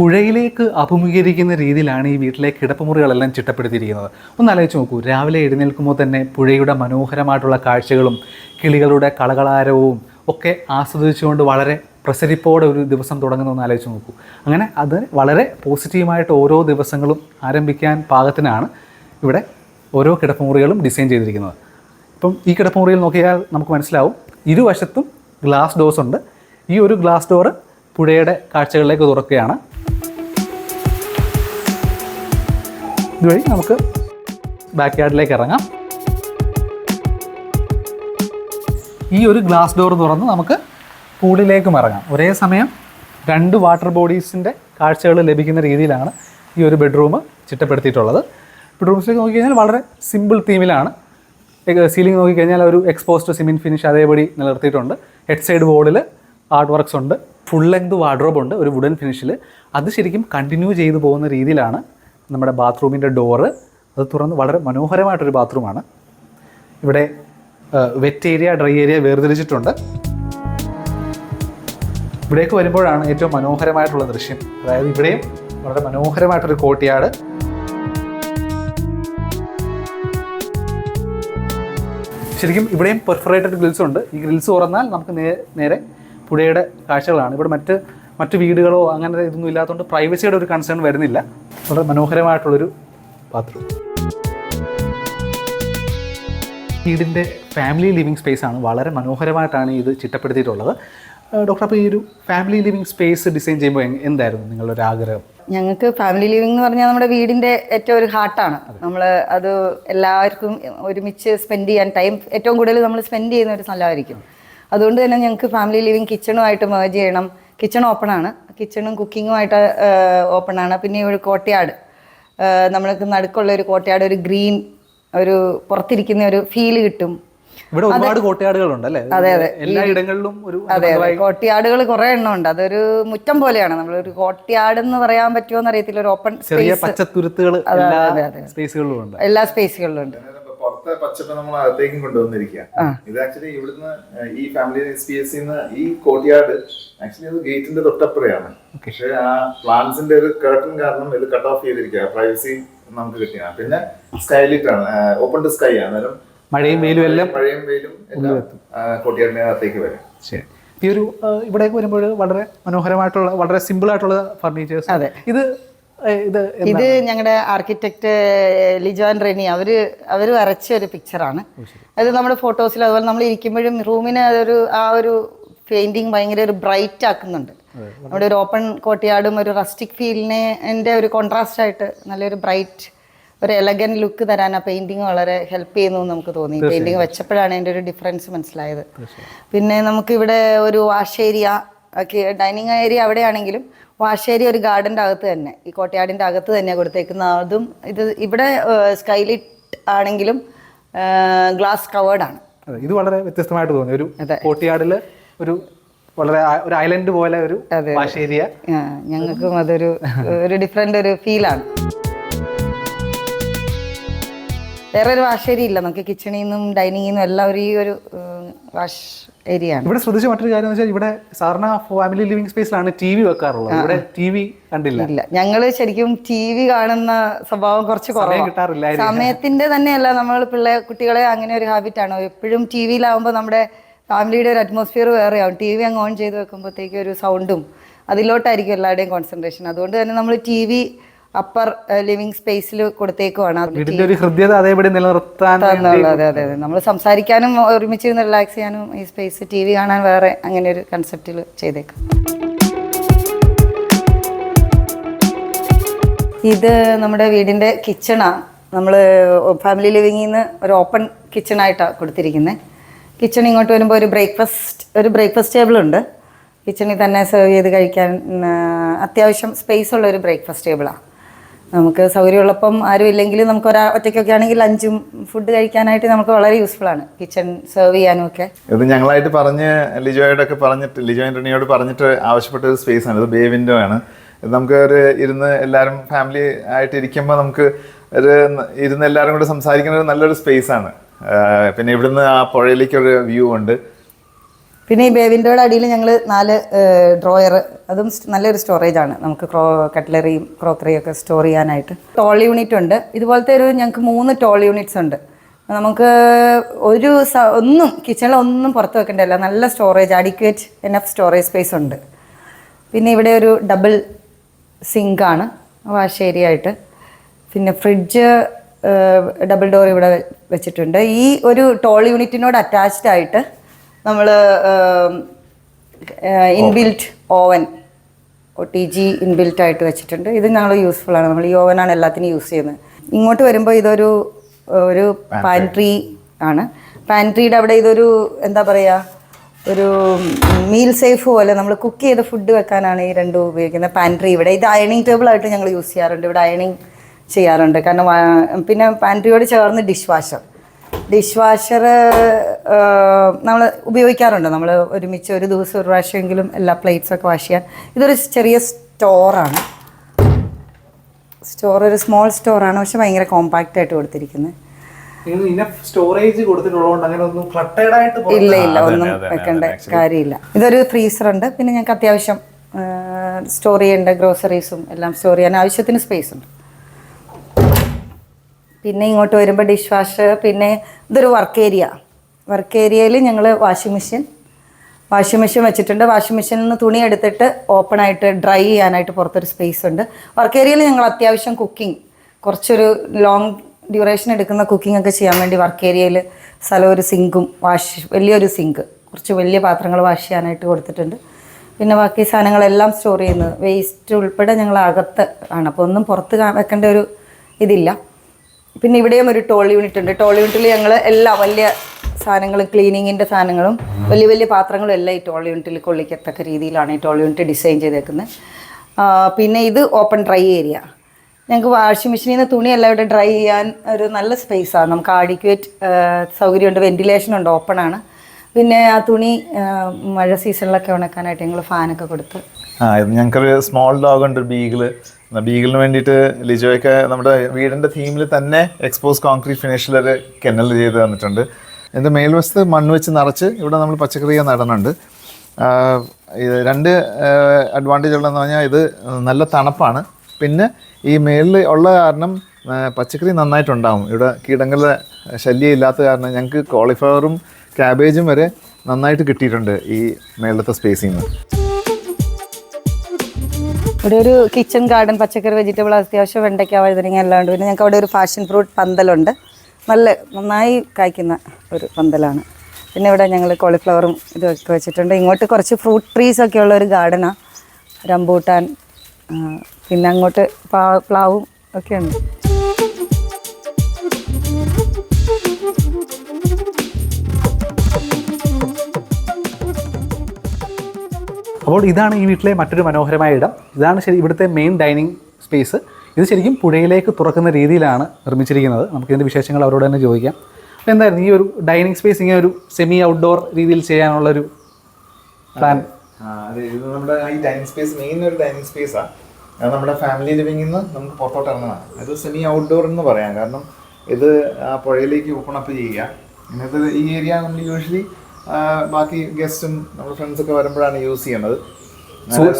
പുഴയിലേക്ക് അഭിമുഖീകരിക്കുന്ന രീതിയിലാണ് ഈ വീട്ടിലെ കിടപ്പുമുറികളെല്ലാം ചിട്ടപ്പെടുത്തിയിരിക്കുന്നത്. ഒന്ന് ആലോചിച്ച് നോക്കൂ രാവിലെ എഴുന്നേൽക്കുമ്പോൾ തന്നെ പുഴയുടെ മനോഹരമായിട്ടുള്ള കാഴ്ചകളും കിളികളുടെ കളകളാരവും ഒക്കെ ആസ്വദിച്ചുകൊണ്ട് വളരെ പ്രസരിപ്പോടെ ഒരു ദിവസം തുടങ്ങുന്ന ഒന്ന് ആലോചിച്ച് നോക്കൂ. അങ്ങനെ അത് വളരെ പോസിറ്റീവായിട്ട് ഓരോ ദിവസങ്ങളും ആരംഭിക്കാൻ പാകത്തിനാണ് ഇവിടെ ഓരോ കിടപ്പുമുറികളും ഡിസൈൻ ചെയ്തിരിക്കുന്നത്. ഇപ്പം ഈ കിടപ്പുമുറിയിൽ നോക്കിയാൽ നമുക്ക് മനസ്സിലാവും ഇരുവശത്തും ഗ്ലാസ് ഡോസ് ഉണ്ട്. ഈ ഒരു ഗ്ലാസ് ഡോറ് പുഴയുടെ കാഴ്ചകളിലേക്ക് തുറക്കുകയാണ്. ഇതുവഴി നമുക്ക് ബാക്ക് യാർഡിലേക്ക് ഇറങ്ങാം. ഈ ഒരു ഗ്ലാസ് ഡോർ തുറന്ന് നമുക്ക് പൂളിലേക്കും ഇറങ്ങാം. ഒരേ സമയം രണ്ട് വാട്ടർ ബോഡീസിന്റെ കാഴ്ചകൾ ലഭിക്കുന്ന രീതിയിലാണ് ഈ ഒരു ബെഡ്റൂം ചിട്ടപ്പെടുത്തിയിട്ടുള്ളത്. ബെഡ്റൂംസിലേക്ക് നോക്കിക്കഴിഞ്ഞാൽ വളരെ സിമ്പിൾ തീമിലാണ് സീലിംഗ് നോക്കിക്കഴിഞ്ഞാൽ ഒരു എക്സ്പോസ്റ്റ് സിമെന്റ് ഫിനിഷ് അതേപടി നിലനിർത്തിയിട്ടുണ്ട്. ഹെഡ് സൈഡ് വോളിൽ ആർട്ട് വർക്ക്സ് ഉണ്ട്. ഫുൾ ലെങ്ത് വാർഡ്രോബ് ഉണ്ട് ഒരു വുഡൻ ഫിനിഷിൽ അത് ശരിക്കും കണ്ടിന്യൂ ചെയ്തു പോകുന്ന രീതിയിലാണ് നമ്മുടെ ബാത്റൂമിന്റെ ഡോറ് അത് തുറന്ന് വളരെ മനോഹരമായിട്ടൊരു ബാത്റൂമാണ്. ഇവിടെ വെറ്റ് ഏരിയ ഡ്രൈ ഏരിയ വേർതിരിച്ചിട്ടുണ്ട്. ഇവിടേക്ക് വരുമ്പോഴാണ് ഏറ്റവും മനോഹരമായിട്ടുള്ള ദൃശ്യം. അതായത് ഇവിടെയും വളരെ മനോഹരമായിട്ടൊരു കോട്ടിയാട് ശരിക്കും ഇവിടെയും പെർഫറേറ്റഡ് ഗ്രിൽസ് ഉണ്ട്. ഈ ഗ്രിൽസ് തുറന്നാൽ നമുക്ക് നേരെ പുഴയുടെ കാഴ്ചകളാണ്. ഇവിടെ മറ്റ് മറ്റ് വീടുകളോ അങ്ങനെ ഇതൊന്നും ഇല്ലാത്തതുകൊണ്ട് പ്രൈവസിയുടെ ഒരു കൺസേൺ വരുന്നില്ല. വളരെ മനോഹരമായിട്ടുള്ളൊരു ബാത്റൂം വീടിന്റെ ഫാമിലി ലിവിങ് സ്പേസ് ആണ്. വളരെ മനോഹരമായിട്ടാണ് ഇത് ചിട്ടപ്പെടുത്തിയിട്ടുള്ളത്. ഡോക്ടർ അപ്പോൾ ഈ ഒരു ഫാമിലി ലിവിങ് സ്പേസ് ഡിസൈൻ ചെയ്യുമ്പോൾ എന്തായിരുന്നു നിങ്ങളുടെ ഒരു ആഗ്രഹം? ഞങ്ങൾക്ക് ഫാമിലി ലിവിംഗ് എന്ന് പറഞ്ഞാൽ നമ്മുടെ വീടിന്റെ ഏറ്റവും ഒരു ഹാർട്ടാണ് നമ്മൾ അത്. എല്ലാവർക്കും ഒരുമിച്ച് സ്പെൻഡ് ചെയ്യാൻ ടൈം ഏറ്റവും കൂടുതൽ നമ്മൾ സ്പെൻഡ് ചെയ്യുന്ന ഒരു സ്ഥലമായിരിക്കും. അതുകൊണ്ട് തന്നെ ഞങ്ങൾക്ക് ഫാമിലി ലിവിംഗ് കിച്ചണുമായിട്ട് മേജ് ചെയ്യണം. കിച്ചൺ ഓപ്പൺ ആണ് കിച്ചണും കുക്കിങ്ങുമായിട്ട് ഓപ്പൺ ആണ് പിന്നെ ഒരു കോട്ടയാട് നമ്മൾക്ക് നടുക്കുള്ള ഒരു കോട്ടയാട് ഒരു ഗ്രീൻ ഒരു പുറത്തിരിക്കുന്ന ഒരു ഫീൽ കിട്ടും. ഇവിടെ ഒരുപാട് കോട്ടയാടുകളുണ്ട് അല്ലേ? എല്ലാ ഇടങ്ങളിലും ഒരു അതെ അതെ. കോട്ടിയാടുകൾ കുറെ എണ്ണം ഉണ്ട്. അതൊരു മുറ്റം പോലെയാണ്. നമ്മൾ ഒരു കോട്ടയാട് എന്ന് പറയാൻ പറ്റുമോ എന്ന് അറിയത്തില്ല ഒരു ഓപ്പൺ ചെറിയ പച്ചത്തുരുത്തുകൾ എല്ലാ സ്പേസുകളിലും ഉണ്ട്. എല്ലാ സ്പേസുകളിലും ഉണ്ട്. ഇപ്പൊ പുറത്തെ പച്ചപ്പ് നമ്മൾ അകത്തേക്കും കൊണ്ടുവന്നിരിക്കുക ഇത് ആക്ച്വലി ഇവിടുന്ന് ഈ ഫാമിലി എസ് പി എസ് ഈ കോട്ടിയാട് ആക്ച്വലി അത് ഗേറ്റിന്റെ തൊട്ടപ്പുറയാണ്. പക്ഷെ ആ പ്ലാന്റ്സിന്റെ ഒരു കേർട്ടൺ കാരണം ഇത് കട്ട് ഓഫ് ചെയ്തിരിക്കുക പ്രൈവസി നമുക്ക് കിട്ടിയാണ് പിന്നെ സ്കൈലിറ്റ് ആണ്. ഓപ്പൺ ടു സ്കൈ ആണ്. അന്നേരം മഴയും വെയിലും എല്ലാം മഴയും വെയിലും എല്ലാം കോട്ടിയാടിന്റെ അകത്തേക്ക് വരും. ശരി. ഈ ഒരു ഇവിടേക്ക് വരുമ്പോൾ വളരെ മനോഹരമായിട്ടുള്ള വളരെ സിമ്പിൾ ആയിട്ടുള്ള ഫർണിച്ചേഴ്സ് അതെ. ഇത് ഇത് ഇത് ഞങ്ങളുടെ ആർക്കിടെക്ട് ലിജോൻ റെനി അവർ അവർ വരച്ച ഒരു പിക്ചറാണ് അത് നമ്മുടെ ഫോട്ടോസിൽ അതുപോലെ നമ്മൾ ഇരിക്കുമ്പോഴും റൂമിന് അതൊരു ആ ഒരു പെയിന്റിങ് ഭയങ്കര ഒരു ബ്രൈറ്റ് ആക്കുന്നുണ്ട്. നമ്മുടെ ഒരു ഓപ്പൺ കോട്ടയാടും ഒരു റസ്റ്റിക് ഫീലിനെ എന്റെ ഒരു കോൺട്രാസ്റ്റ് ആയിട്ട് നല്ലൊരു ബ്രൈറ്റ് ഒരു എലഗൻ ലുക്ക് തരാൻ ആ പെയിന്റിങ് വളരെ ഹെൽപ്പ് ചെയ്യുന്നു നമുക്ക് തോന്നി. പെയിന്റിങ് വെച്ചപ്പോഴാണ് അതിന്റെ ഒരു ഡിഫറൻസ് മനസ്സിലായത്. പിന്നെ നമുക്കിവിടെ ഒരു വാഷ് ഏരിയ ഡൈനിങ് ഏരിയ അവിടെയാണെങ്കിലും ഏരിയ ഒരു ഗാർഡന്റെ അകത്ത് തന്നെ. ഈ കോട്ടയാടിന്റെ അകത്ത് തന്നെയാണ് കൊടുത്തേക്കുന്നത്. അതും ഇത് ഇവിടെ സ്കൈലിറ്റ് ആണെങ്കിലും ഗ്ലാസ് കവേർഡാണ് അതെ, ഇത് വളരെ വ്യത്യസ്തമായിട്ട് തോന്നി. ഒരു. കോട്ടിയാടിൽ ഒരു വളരെ ഒരു ഐലൻഡ് പോലെ ഒരു ഞങ്ങൾക്കും അതൊരു ഒരു ഡിഫറെന്റ് ഒരു ഫീലാണ് വേറെ ഒരു വാശ്ശേരി ഇല്ല. നമുക്ക് കിച്ചണിൽ നിന്നും ഡൈനിങ്ങിൽ നിന്നും എല്ലാം ഒരു ഈ ഒരു വാഷ് ഏരിയ ആണ് ഇവിടെ ശ്രദ്ധിച്ച മറ്റൊരു കാര്യം എന്ന് വെച്ചാൽ ഇവിടെ സാറിന് ഫാമിലി ലിവിംഗ് സ്പേസിലാണ് ടി വി വെക്കാറുള്ളത്. ഇവിടെ ടി വി കണ്ടില്ല. ഇല്ല. ഞങ്ങൾ ശരിക്കും ടി വി കാണുന്ന സ്വഭാവം കുറച്ച് കുറവാണ് സമയത്തിന്റെ തന്നെയല്ല നമ്മൾ പിള്ളേ കുട്ടികളെ അങ്ങനെ ഒരു ഹാബിറ്റ് ആണ്? എപ്പോഴും ടി വിയിലാവുമ്പോൾ നമ്മുടെ ഫാമിലിയുടെ ഒരു അറ്റ്മോസ്ഫിയർ വേറെയാവും. ടി വി അങ്ങ് ഓൺ ചെയ്ത് വെക്കുമ്പോഴത്തേക്ക് ഒരു സൗണ്ടും അതിലോട്ടായിരിക്കും എല്ലാവരുടെയും കോൺസെൻട്രേഷൻ അതുകൊണ്ട് തന്നെ നമ്മൾ ടി വി അപ്പർ ലിവിങ് സ്പേസിൽ കൊടുത്തേക്കുവാണ് വീടിന്റെ ഒരു ഹൃദ്യത അതേപടി നിലനിർത്താൻ അതെ അതെ നമ്മൾ സംസാരിക്കാനും ഒരുമിച്ചിരുന്ന് റിലാക്സ് ചെയ്യാനും ഈ സ്പേസ് ടി വി കാണാൻ വേറെ അങ്ങനെ ഒരു കൺസെപ്റ്റിൽ ചെയ്തേക്കാം. ഇത് നമ്മുടെ വീടിന്റെ കിച്ചണാണ് നമ്മൾ ഫാമിലി ലിവിങ്ങിൽ നിന്ന് ഒരു ഓപ്പൺ കിച്ചണായിട്ടാണ് കൊടുത്തിരിക്കുന്നത് കിച്ചൺ ഇങ്ങോട്ട് വരുമ്പോൾ ഒരു ബ്രേക്ക്ഫാസ്റ്റ് ഒരു ബ്രേക്ക്ഫാസ്റ്റ് ടേബിൾ ഉണ്ട്. കിച്ചണിൽ തന്നെ സെർവ് ചെയ്ത് കഴിക്കാൻ അത്യാവശ്യം സ്പേസ് ഉള്ള ഒരു ബ്രേക്ക്ഫാസ്റ്റ് ടേബിളാണ് നമുക്ക് സൗകര്യമുള്ളപ്പം ആരും ഇല്ലെങ്കിലും നമുക്ക് ഒരാ ഒറ്റയ്ക്കൊക്കെ ആണെങ്കിൽ ലഞ്ചും ഫുഡ് കഴിക്കാനായിട്ട് നമുക്ക് വളരെ യൂസ്ഫുൾ ആണ്. കിച്ചൺ സെർവ് ചെയ്യാനും ഒക്കെ. ഇത് ഞങ്ങളായിട്ട് പറഞ്ഞ് ലിജോയോടൊക്കെ പറഞ്ഞിട്ട് ലിജോ ആന്റണിയോട് പറഞ്ഞിട്ട് ആവശ്യപ്പെട്ട ഒരു സ്പേസ് ആണ്. ഇത് ബേ വിൻഡോ ആണ്. നമുക്ക് ഒരു ഇരുന്ന് എല്ലാവരും ഫാമിലി ആയിട്ട് ഇരിക്കുമ്പോൾ നമുക്ക് ഒരു ഇരുന്ന് എല്ലാവരും കൂടെ സംസാരിക്കുന്ന ഒരു നല്ലൊരു സ്പേസ് ആണ്. പിന്നെ ഇവിടുന്ന് ആ പുഴയിലേക്കൊരു വ്യൂ ഉണ്ട്. പിന്നെ ഈ ബേവിന്റെയുടെ അടിയിൽ ഞങ്ങൾ നാല് ഡ്രോയർ അതും നല്ലൊരു സ്റ്റോറേജാണ് നമുക്ക് ക്രോ കട്ട്ലറിയും ക്രോക്കറിയും ഒക്കെ സ്റ്റോർ ചെയ്യാനായിട്ട്. ടോൾ യൂണിറ്റ് ഉണ്ട്. ഇതുപോലത്തെ ഒരു ഞങ്ങൾക്ക് മൂന്ന് ടോൾ യൂണിറ്റ്സ് ഉണ്ട്. നമുക്ക് ഒരു ഒന്നും കിച്ചണിൽ ഒന്നും പുറത്ത് വെക്കേണ്ടല്ല നല്ല storage adequate enough storage space ഉണ്ട്. പിന്നെ ഇവിടെ ഒരു ഡബിൾ സിങ്കാണ് വാഷ് ഏരിയ ആയിട്ട്. പിന്നെ ഫ്രിഡ്ജ് ഡബിൾ ഡോർ ഇവിടെ വെച്ചിട്ടുണ്ട്. ഈ ഒരു ടോൾ യൂണിറ്റിനോട് അറ്റാച്ച്ഡ് ആയിട്ട് നമ്മൾ inbuilt oven O T G inbuilt ആയിട്ട് വെച്ചിട്ടുണ്ട്. ഇത് ഞങ്ങൾ യൂസ്ഫുൾ ആണ്. നമ്മൾ ഈ ഓവനാണ് എല്ലാത്തിനും യൂസ് ചെയ്യുന്നത്. ഇങ്ങോട്ട് വരുമ്പോൾ ഇതൊരു ഒരു പാൻട്രി ആണ്. പാൻട്രിയുടെ അവിടെ ഇതൊരു എന്താ പറയുക ഒരു മീൽ സേഫ് പോലെ നമ്മൾ കുക്ക് ചെയ്ത ഫുഡ് വെക്കാനാണ് ഈ രണ്ടും ഉപയോഗിക്കുന്നത്. പാൻട്രി ഇവിടെ. ഇത് അയണിങ് ടേബിൾ ആയിട്ട് ഞങ്ങൾ യൂസ് ചെയ്യാറുണ്ട്. ഇവിടെ അയണിങ് ചെയ്യാറുണ്ട്. കാരണം പിന്നെ പാൻട്രിയോട് ചേർന്ന് ഡിഷ് വാഷർ ഡിഷ് വാഷർ നമ്മൾ ഉപയോഗിക്കാറുണ്ട്. നമ്മൾ ഒരുമിച്ച് ഒരു ദിവസം ഒരു പ്രാവശ്യമെങ്കിലും എല്ലാ പ്ലേറ്റ്സ് ഒക്കെ വാഷ് ചെയ്യാൻ. ഇതൊരു ചെറിയ സ്റ്റോറാണ്. സ്റ്റോർ ഒരു സ്മോൾ സ്റ്റോറാണ്. പക്ഷെ ഭയങ്കര കോമ്പാക്റ്റ് ആയിട്ട് കൊടുത്തിരിക്കുന്നത് സ്റ്റോറേജ് കൊടുത്തിട്ടുള്ളതുകൊണ്ട് അങ്ങനെ ഒന്നും ക്ലട്ടേഡ് ആയിട്ട് ഇല്ല ഇല്ല. ഒന്നും വെക്കേണ്ട കാര്യമില്ല. ഇതൊരു ഫ്രീസർ ഉണ്ട്. പിന്നെ ഞങ്ങൾക്ക് അത്യാവശ്യം സ്റ്റോർ ചെയ്യേണ്ട ഗ്രോസറീസും എല്ലാം സ്റ്റോർ ചെയ്യാൻ ആവശ്യത്തിന് സ്പേസ് ഉണ്ട്. പിന്നെ ഇങ്ങോട്ട് വരുമ്പോൾ ഡിഷ് വാഷ് പിന്നെ ഇതൊരു വർക്ക് ഏരിയ വർക്ക് ഏരിയയിൽ ഞങ്ങൾ വാഷിംഗ് മെഷീൻ വാഷിംഗ് മെഷീൻ വെച്ചിട്ടുണ്ട്. വാഷിംഗ് മെഷീനിൽ നിന്ന് തുണി എടുത്തിട്ട് ഓപ്പൺ ആയിട്ട് ഡ്രൈ ചെയ്യാനായിട്ട് പുറത്തൊരു സ്പേസ് ഉണ്ട്. വർക്ക് ഏരിയയിൽ ഞങ്ങൾ അത്യാവശ്യം കുക്കിംഗ് കുറച്ചൊരു ലോങ് ഡ്യൂറേഷൻ എടുക്കുന്ന കുക്കിംഗ് ഒക്കെ ചെയ്യാൻ വേണ്ടി വർക്ക് ഏരിയയിൽ സ്ഥലം ഒരു സിങ്കും വാഷ് വലിയൊരു സിങ്ക് കുറച്ച് വലിയ പാത്രങ്ങൾ വാഷ് ചെയ്യാനായിട്ട് കൊടുത്തിട്ടുണ്ട്. പിന്നെ ബാക്കി സാധനങ്ങളെല്ലാം സ്റ്റോർ ചെയ്യുന്നത്. വേസ്റ്റ് ഉൾപ്പെടെ ഞങ്ങൾ അകത്ത് ആണ്. അപ്പോൾ ഒന്നും പുറത്ത് വെക്കേണ്ട ഒരു ഇതില്ല. പിന്നെ ഇവിടെയും ഒരു ടോൾ യൂണിറ്റ് ഉണ്ട്. ടോൾ യൂണിറ്റിൽ ഞങ്ങൾ എല്ലാ വലിയ സാധനങ്ങളും ക്ലീനിങ്ങിന്റെ സാധനങ്ങളും വലിയ വലിയ പാത്രങ്ങളും എല്ലാം ഈ ടോൾ യൂണിറ്റിൽ കൊള്ളിക്കത്തക്ക രീതിയിലാണ് ഈ ടോൾ യൂണിറ്റ് ഡിസൈൻ ചെയ്തേക്കുന്നത് പിന്നെ ഇത് ഓപ്പൺ ഡ്രൈ ഏരിയ ഞങ്ങൾക്ക് വാഷിംഗ് മെഷീനിൽ നിന്ന് തുണിയെല്ലാം ഇവിടെ ഡ്രൈ ചെയ്യാൻ ഒരു നല്ല സ്പേസാണ് നമുക്ക് ആഡിക്വേറ്റ് സൗകര്യമുണ്ട്. വെന്റിലേഷൻ ഉണ്ട് ഓപ്പൺ ആണ്. പിന്നെ ആ തുണി മഴ സീസണിലൊക്കെ ഉണക്കാനായിട്ട് ഞങ്ങൾ ഫാനൊക്കെ കൊടുത്ത്. ആ ഞങ്ങൾക്കൊരു സ്മോൾ ഡോഗ് ഉണ്ട് ബീഗിൾ ബീഗിളിന് വേണ്ടിയിട്ട് ലിജോയൊക്കെ നമ്മുടെ വീടിന്റെ തീമിൽ തന്നെ എക്സ്പോസ് കോൺക്രീറ്റ് ഫിനിഷിലൊരു കെന്നൽ ചെയ്ത് തന്നിട്ടുണ്ട്. എന്റെ മേൽവശത്ത് മണ്ണ് വെച്ച് നിറച്ച് ഇവിടെ നമ്മൾ പച്ചക്കറികൾ നടന്നുണ്ട് ഇത് രണ്ട് അഡ്വാന്റേജ് ഉള്ളതെന്ന് പറഞ്ഞാൽ ഇത് നല്ല തണുപ്പാണ്. പിന്നെ ഈ മേളിൽ ഉള്ള കാരണം പച്ചക്കറി നന്നായിട്ടുണ്ടാവും. ഇവിടെ കീടങ്ങളുടെ ശല്യം ഇല്ലാത്ത കാരണം ഞങ്ങൾക്ക് കോളിഫ്ലവറും ക്യാബേജും വരെ നന്നായിട്ട് കിട്ടിയിട്ടുണ്ട് ഈ മേളത്തെ സ്പേസിൽ നിന്ന് ഇവിടെ ഒരു കിച്ചൺ ഗാർഡൻ പച്ചക്കറി വെജിറ്റബിൾ അത്യാവശ്യം വെണ്ടയ്ക്ക വഴുതനങ്ങ എല്ലാം ഉണ്ട് പിന്നെ ഞങ്ങൾക്ക് അവിടെ ഒരു ഫാഷൻ ഫ്രൂട്ട് പന്തലുണ്ട്. നല്ല നന്നായി കായ്ക്കുന്ന ഒരു പന്തലാണ്. പിന്നെ ഇവിടെ ഞങ്ങൾ കോളിഫ്ലവറും ഇതൊക്കെ വെച്ചിട്ടുണ്ട്. ഇങ്ങോട്ട് കുറച്ച് ഫ്രൂട്ട് ട്രീസ് ഒക്കെ ഉള്ള ഒരു ഗാർഡനാണ് റംബൂട്ടാൻ പിന്നെ അങ്ങോട്ട് പ്ലാവും ഒക്കെ അപ്പോൾ ഇതാണ് ഈ വീട്ടിലെ മറ്റൊരു മനോഹരമായ ഇടം. ഇതാണ് ശരി ഇവിടുത്തെ മെയിൻ ഡൈനിങ് സ്പേസ് ഇത് ശരിക്കും പുഴയിലേക്ക് തുറക്കുന്ന രീതിയിലാണ് നിർമ്മിച്ചിരിക്കുന്നത്. നമുക്കിതിന്റെ വിശേഷങ്ങൾ അവരോട് തന്നെ ചോദിക്കാം. അപ്പോൾ എന്തായിരുന്നു ഈ ഒരു ഡൈനിങ് സ്പേസ് ഇങ്ങനെ ഒരു സെമി ഔട്ട്ഡോർ രീതിയിൽ ചെയ്യാനുള്ളൊരു പ്ലാൻ അതെ. ഇത് നമ്മുടെ ഈ ഡൈനിങ് സ്പേസ് മെയിൻ ഒരു ഡൈനിങ് സ്പേസാണ് അത് നമ്മുടെ ഫാമിലി ലിവിംഗിൽ നിന്ന് നമുക്ക് പുറത്തോട്ട് ഇറങ്ങുന്നതാണ്. അത് സെമി ഔട്ട്ഡോർ എന്ന് പറയാം. കാരണം ഇത് ആ പുഴയിലേക്ക് ഓപ്പൺ അപ്പ് ചെയ്യുക. ഇന്നത്തെ ഈ ഏരിയ നമ്മൾ യൂഷ്വലി ബാക്കി ഗസ്റ്റും നമ്മുടെ ഫ്രണ്ട്സൊക്കെ വരുമ്പോഴാണ് യൂസ് ചെയ്യുന്നത്.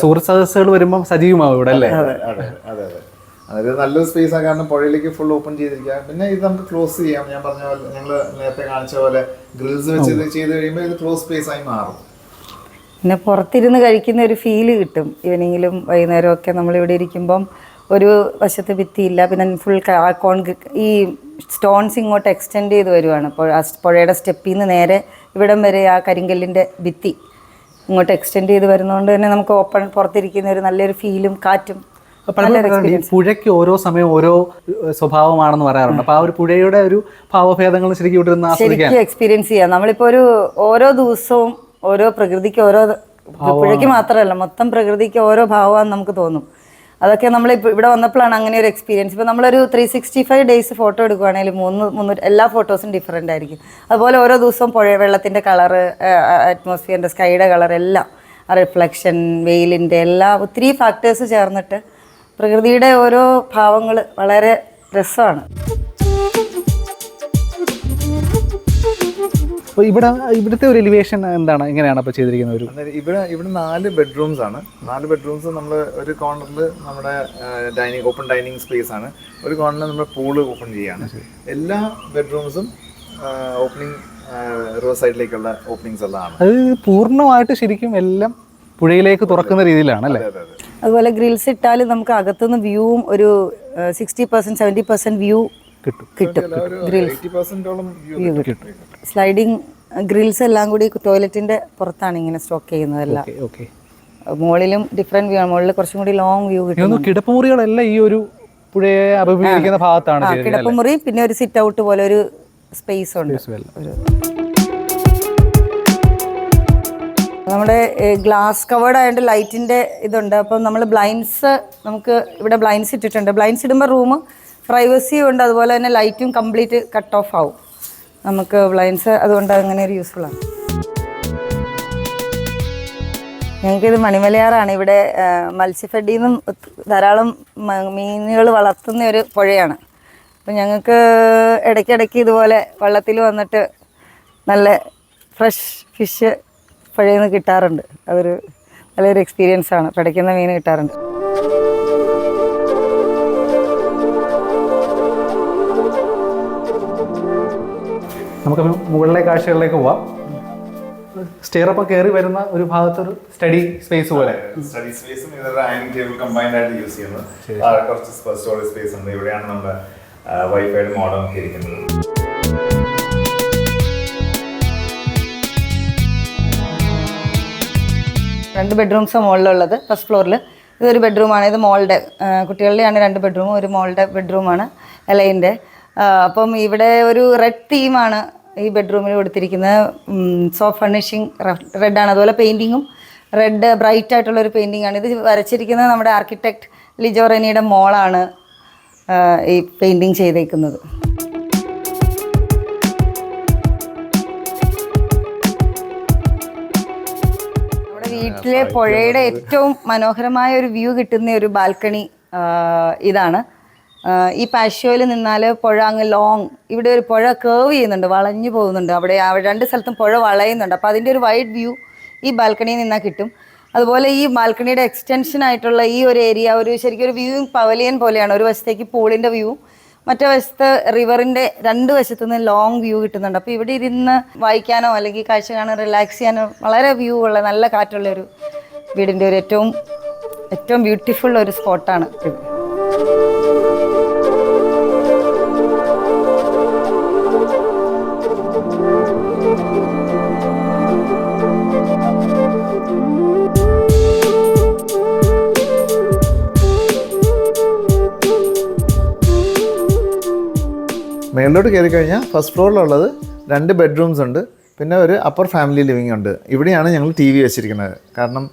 സുഹൃത്ത് സദസ്സുകൾ വരുമ്പോൾ സജീവമാവും ഇവിടെ അല്ലേ? അതെ അതെ അതെ അതെ. അതായത് നല്ലൊരു സ്പേസ് ആണ് കാരണം പുഴയിലേക്ക് ഫുൾ ഓപ്പൺ ചെയ്തിരിക്കുക. പിന്നെ ഇത് നമുക്ക് ക്ലോസ് ചെയ്യാം. ഞാൻ പറഞ്ഞ പോലെ ഞങ്ങൾ നേരത്തെ കാണിച്ച പോലെ ഗ്രിൽസ് വെച്ച് ഇത് ചെയ്ത് കഴിയുമ്പോൾ ഇത് ക്ലോസ് സ്പേസ് ആയി മാറും. പിന്നെ പുറത്തിരുന്ന് കഴിക്കുന്ന ഒരു ഫീൽ കിട്ടും. ഈവനിങ്ങിലും വൈകുന്നേരവും ഒക്കെ നമ്മളിവിടെ ഇരിക്കുമ്പം ഒരു വശത്ത് ഭിത്തിയില്ല പിന്നെ ഫുൾ കോൺ ഈ സ്റ്റോൺസ് ഇങ്ങോട്ട് എക്സ്റ്റെൻഡ് ചെയ്ത് വരുവാണ്. അപ്പോൾ ആ പുഴയുടെ സ്റ്റെപ്പിൽ നിന്ന് നേരെ ഇവിടം വരെ ആ കരിങ്കല്ലിന്റെ ഭിത്തി ഇങ്ങോട്ട് എക്സ്റ്റെൻഡ് ചെയ്ത് വരുന്നതുകൊണ്ട് തന്നെ നമുക്ക് ഓപ്പൺ പുറത്തിരിക്കുന്ന ഒരു നല്ലൊരു ഫീലും കാറ്റും പുഴയ്ക്ക് ഓരോ സമയം ഓരോ സ്വഭാവമാണെന്ന് പറയാറുണ്ട്. അപ്പോൾ ആ ഒരു പുഴയുടെ ഒരു ഭാവഭേദങ്ങൾ ശരിക്കും ഇവിടെ ശരിക്കും എക്സ്പീരിയൻസ് ചെയ്യാം. നമ്മളിപ്പോ ഒരു ഓരോ ദിവസവും ഓരോ പ്രകൃതിക്ക് ഓരോ പുഴയ്ക്ക് മാത്രമല്ല മൊത്തം പ്രകൃതിക്ക് ഓരോ ഭാവമാണെന്ന് നമുക്ക് തോന്നും. അതൊക്കെ നമ്മൾ ഇവിടെ വന്നപ്പോഴാണ് അങ്ങനെ ഒരു എക്സ്പീരിയൻസ് ഇപ്പോൾ നമ്മളൊരു three sixty five days photo എടുക്കുകയാണെങ്കിൽ മൂന്ന് മുന്നൂറ് എല്ലാ ഫോട്ടോസും ഡിഫറെന്റ് ആയിരിക്കും. അതുപോലെ ഓരോ ദിവസവും പുഴ വെള്ളത്തിന്റെ കളറ് അറ്റ്മോസ്ഫിയറിന്റെ സ്കൈയുടെ കളർ എല്ലാം റിഫ്ലക്ഷൻ വെയിലിന്റെ എല്ലാ ഒത്തിരി ഫാക്ടേഴ്സ് ചേർന്നിട്ട് പ്രകൃതിയുടെ ഓരോ ഭാവങ്ങൾ വളരെ രസമാണ്. അപ്പോൾ ഇവിടെ ഇവിടുത്തെ ഒരു എലിവേഷൻ എന്താണ്? എങ്ങനെയാണ് അപ്പോൾ ചെയ്തിരിക്കുന്നത് ഒരു ഇവിടെ ഇവിടെ നാല് ബെഡ്റൂംസ് ആണ്. നാല് ബെഡ്റൂംസ് നമ്മൾ ഒരു കോർണറിൽ നമ്മുടെ ഡൈനിങ് ഓപ്പൺ ഡൈനിങ് സ്പേസ് ആണ്. ഒരു കോർണറിൽ നമ്മൾ പൂൾ ഓപ്പൺ ചെയ്യാണ്. എല്ലാ ബെഡ്റൂംസും ഓപ്പണിംഗ് റോ സൈഡിലേക്കുള്ള ഓപ്പണിങ്സ് എല്ലാം അത് പൂർണമായിട്ട് ശരിക്കും എല്ലാം പുഴയിലേക്ക് തുറക്കുന്ന രീതിയിലാണ് അല്ലേ? അതെ അതെ അതുപോലെ ഗ്രിൽസ് ഇട്ടാൽ നമുക്ക് അകത്തുനിന്ന് വ്യൂവും ഒരു sixty percent seventy percent view കിട്ടും കിട്ടും സ്ലൈഡിങ് ഗ്രിൽസ് എല്ലാം കൂടി ടോയ്ലറ്റിന്റെ പുറത്താണ് ഇങ്ങനെ സ്റ്റോക്ക് ചെയ്യുന്നതെല്ലാം. ഓക്കെ മുകളിലും ഡിഫറെന്റ് വ്യൂ ആണ്. മുകളിൽ കുറച്ചും കൂടി ലോങ് വ്യൂ കിട്ടും കിടപ്പുമുറികളെല്ലാം ഈ ഒരു പുഴയെ അഭിമുഖീകരിക്കുന്ന ഭാഗത്താണ് കിടപ്പുമുറി പിന്നെ ഒരു സിറ്റ് ഔട്ട് പോലെ ഒരു സ്പേസ് ഉണ്ട്. ഒരു നമ്മുടെ ഗ്ലാസ് കവേർഡ് ആയതുകൊണ്ട് ലൈറ്റിന്റെ ഇതുണ്ട്. അപ്പം നമ്മൾ ബ്ലൈൻഡ്സ് നമുക്ക് ഇവിടെ ബ്ലൈൻഡ്സ് ഇട്ടിട്ടുണ്ട്. ബ്ലൈൻഡ്സ് ഇടുമ്പോൾ റൂം പ്രൈവസിയും ഉണ്ട്. അതുപോലെ തന്നെ ലൈറ്റും കംപ്ലീറ്റ് കട്ട് ഓഫ് ആവും. നമുക്ക് ബ്ലൈൻസ് അതുകൊണ്ട് അങ്ങനെ ഒരു യൂസ്ഫുൾ ആണ്. ഞങ്ങൾക്കിത് മണിമലയാറാണ്. ഇവിടെ മത്സ്യഫെഡിൽ നിന്നും ധാരാളം മീനുകൾ വളർത്തുന്ന ഒരു പുഴയാണ്. അപ്പം ഞങ്ങൾക്ക് ഇടയ്ക്കിടയ്ക്ക് ഇതുപോലെ വള്ളത്തിൽ വന്നിട്ട് നല്ല ഫ്രഷ് ഫിഷ് പുഴയിൽ നിന്ന് കിട്ടാറുണ്ട്. അതൊരു നല്ലൊരു എക്സ്പീരിയൻസ് ആണ്. പിടയ്ക്കുന്ന മീൻ കിട്ടാറുണ്ട്. നമുക്ക് മുകളിലെ കാഴ്ചകളിലേക്ക് പോവാം. സ്റ്റെയർ അപ്പം കയറി വരുന്ന ഒരു ഭാഗത്ത് ഒരു സ്റ്റഡി സ്പേസ് പോലെ സ്റ്റഡി സ്പേസും ഡൈനിങ് ടേബിൾ കമ്പൈൻഡ് ആയിട്ട് യൂസ് ചെയ്യുന്നത് കുറച്ച് സ്റ്റോറേജ് സ്പേസ് ഉണ്ട്. ഇവിടെയാണ് നമ്മുടെ വൈഫൈയുടെ മോഡം ഒക്കെ ഇരിക്കുന്നത്. രണ്ട് ബെഡ്റൂംസ് മുകളിലുള്ളത് ഫസ്റ്റ് ഫ്ലോറിൽ ഇതൊരു ബെഡ്റൂമാണ് ഇത് മോളുടെ കുട്ടികളുടെയാണ് രണ്ട് ബെഡ്റൂം ഒരു മോളുടെ ബെഡ്റൂമാണ് എലൈന്റെ അപ്പം ഇവിടെ ഒരു റെഡ് തീമാണ് ഈ ബെഡ്റൂമിൽ കൊടുത്തിരിക്കുന്നത് സോഫ്റ്റ് ഫർണിഷിങ് റെഡാണ് അതുപോലെ പെയിന്റിങ്ങും റെഡ് ബ്രൈറ്റ് ആയിട്ടുള്ള ഒരു പെയിന്റിംഗ് ആണ്. ഇത് വരച്ചിരിക്കുന്നത് നമ്മുടെ ആർക്കിടെക്ട് ലിജോ റെനിയുടെ മോളാണ് ഈ പെയിന്റിങ് ചെയ്തേക്കുന്നത്. നമ്മുടെ വീട്ടിലെ പുഴയുടെ ഏറ്റവും മനോഹരമായ ഒരു വ്യൂ കിട്ടുന്ന ഒരു ബാൽക്കണി ഇതാണ്. ഈ പാഷ്യോയിൽ നിന്നാൽ പുഴ അങ്ങ് ലോങ് ഇവിടെ ഒരു പുഴ കേവ് ചെയ്യുന്നുണ്ട് വളഞ്ഞു പോകുന്നുണ്ട്. അവിടെ രണ്ട് സ്ഥലത്തും പുഴ വളയുന്നുണ്ട്. അപ്പോൾ അതിന്റെ ഒരു വൈഡ് വ്യൂ ഈ ബാൽക്കണിയിൽ നിന്നാൽ കിട്ടും. അതുപോലെ ഈ ബാൽക്കണിയുടെ എക്സ്റ്റൻഷൻ ആയിട്ടുള്ള ഈ ഒരു ഏരിയ ഒരു ശരിക്കും ഒരു വ്യൂയിങ് പവലിയൻ പോലെയാണ്. ഒരു വശത്തേക്ക് പൂളിന്റെ വ്യൂ മറ്റേ വശത്ത് റിവറിന്റെ രണ്ട് വശത്തു നിന്ന് ലോങ് വ്യൂ കിട്ടുന്നുണ്ട്. അപ്പോൾ ഇവിടെ ഇരുന്ന് വായിക്കാനോ അല്ലെങ്കിൽ കാഴ്ച കാണാൻ റിലാക്സ് ചെയ്യാനോ വളരെ വ്യൂ ഉള്ള നല്ല കാറ്റുള്ള ഒരു വീടിന്റെ ഒരു ഏറ്റവും ഏറ്റവും ബ്യൂട്ടിഫുൾ ഒരു സ്പോട്ടാണ് ഇത്. മേളിലോട്ട് കയറി കഴിഞ്ഞാൽ ഫസ്റ്റ് ഫ്ലോറിലുള്ളത് രണ്ട് ബെഡ്റൂംസ് ഉണ്ട്. പിന്നെ ഒരു അപ്പർ ഫാമിലി ലിവിംഗ് ഉണ്ട്. ഇവിടെയാണ് ഞങ്ങൾ ടി വി വെച്ചിരിക്കുന്നത്. കാരണം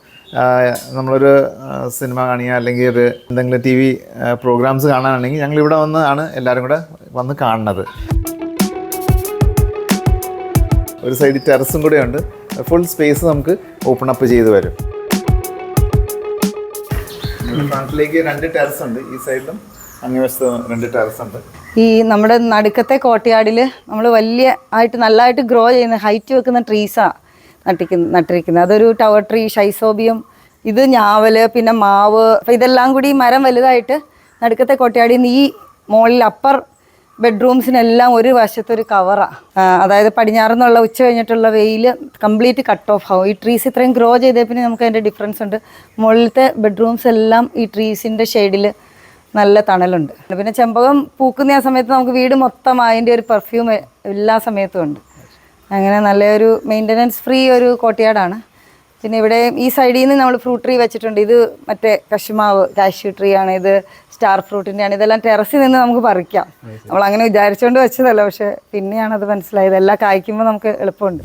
നമ്മളൊരു സിനിമ കാണിക്കുക അല്ലെങ്കിൽ ഒരു എന്തെങ്കിലും ടി വി പ്രോഗ്രാംസ് കാണാനാണെങ്കിൽ ഞങ്ങൾ ഇവിടെ വന്ന് ആണ് എല്ലാവരും കൂടെ വന്ന് കാണുന്നത്. ഒരു സൈഡിൽ ടെറസും കൂടെ ഉണ്ട്. ഫുൾ സ്പേസ് നമുക്ക് ഓപ്പൺ അപ്പ് ചെയ്ത് വരും. ഫ്രണ്ടിലേക്ക് രണ്ട് ടെറസ് ഉണ്ട്. ഈ സൈഡിലും അങ്ങേ വശത്ത് രണ്ട് ടെറസ് ഉണ്ട്. ഈ നമ്മുടെ നടുക്കത്തെ കോട്ടയാടിൽ നമ്മൾ വലിയ ആയിട്ട് നല്ലതായിട്ട് ഗ്രോ ചെയ്യുന്ന ഹൈറ്റ് വെക്കുന്ന ട്രീസാണ് നട്ടിക്കുന്ന നട്ടിരിക്കുന്നത്. അതൊരു ടവർ ട്രീ ഷൈസോബിയം ഇത് ഞാവൽ പിന്നെ മാവ് ഇതെല്ലാം കൂടി മരം വലുതായിട്ട് നടുക്കത്തെ കോട്ടയാടിയിൽ നിന്ന് ഈ മുകളിൽ അപ്പർ ബെഡ്റൂംസിനെല്ലാം ഒരു വശത്തൊരു കവറാണ് അതായത് പടിഞ്ഞാറെന്നുള്ള ഉച്ച കഴിഞ്ഞിട്ടുള്ള വെയിൽ കംപ്ലീറ്റ് കട്ട് ഓഫ് ആവും. ഈ ട്രീസ് ഇത്രയും ഗ്രോ ചെയ്തേ പിന്നെ നമുക്ക് അതിന്റെ ഡിഫറൻസ് ഉണ്ട്. മുകളിലത്തെ ബെഡ്റൂംസ് എല്ലാം ഈ ട്രീസിന്റെ ഷെയ്ഡിൽ നല്ല തണലുണ്ട്. പിന്നെ ചെമ്പകം പൂക്കുന്ന ആ സമയത്ത് നമുക്ക് വീട് മൊത്തം അതിന്റെ ഒരു പെർഫ്യൂം എല്ലാ സമയത്തും ഉണ്ട്. അങ്ങനെ നല്ലൊരു മെയിന്റനൻസ് ഫ്രീ ഒരു കോട്ടയാടാണ്. പിന്നെ ഇവിടെ ഈ സൈഡിൽ നിന്ന് നമ്മൾ ഫ്രൂട്ട് ട്രീ വെച്ചിട്ടുണ്ട്. ഇത് മറ്റേ കശുമാവ് കാഷ്യൂ ട്രീ ആണ്. ഇത് സ്റ്റാർ ഫ്രൂട്ടിന്റെ ആണ്. ഇതെല്ലാം ടെറസിൽ നിന്ന് നമുക്ക് പറിക്കാം. നമ്മൾ അങ്ങനെ വിചാരിച്ചുകൊണ്ട് വെച്ചതല്ല. പക്ഷെ പിന്നെയാണ് അത് മനസ്സിലായത്. എല്ലാം കായ്ക്കുമ്പോൾ നമുക്ക് എളുപ്പമുണ്ട്.